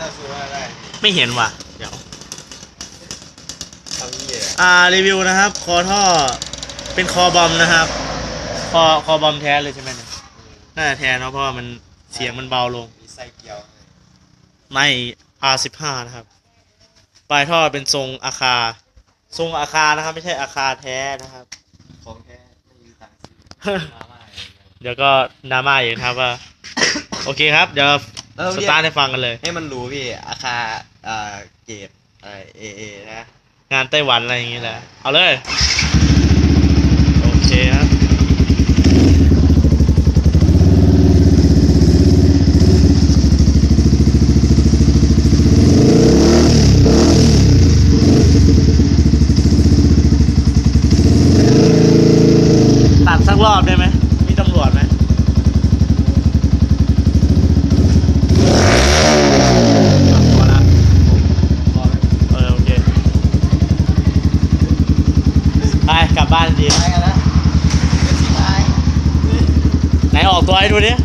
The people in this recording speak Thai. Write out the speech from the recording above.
จะซื้อว่าได้ไม่เห็นว่ะ เดี๋ยว ทำเหี้ยอ่ารีวิวนะครับ คอท่อเป็นคอบอมนะครับ คอคอบอมแท้เลยใช่ไหมเนี่ยน่าจะแท้เนาะเพราะว่ามันเสียงมันเบาลง มีไส้เกียวไม่ R15 นะครับ ปลายท่อเป็นทรงอาคา ทรงอาคานะครับ ไม่ใช่อาคาแท้นะครับ ของแท้ไม่มีตังค์ซื้อมาม่าอะไรเงี้ย เดี๋ยวก็ดราม่าอีกนะครับว่า โอเคครับ เดี๋ยว เออสเรียกตาร์ทให้ฟังกันเลย ให้มันรู้พี่อาคาอ่าเกรดอะไรเอเอนะงานไต้หวันอะไรอย่างงี้แหละ เอาเลย โอเคครับตัดสักรอบได้ไหม มีตำรวจไหม อะพอละ รอไป เออ โอเค ไป กลั บบ้านดีไปกันนะเป็นสีไม้ไหนออกตัวให้ดูดิเ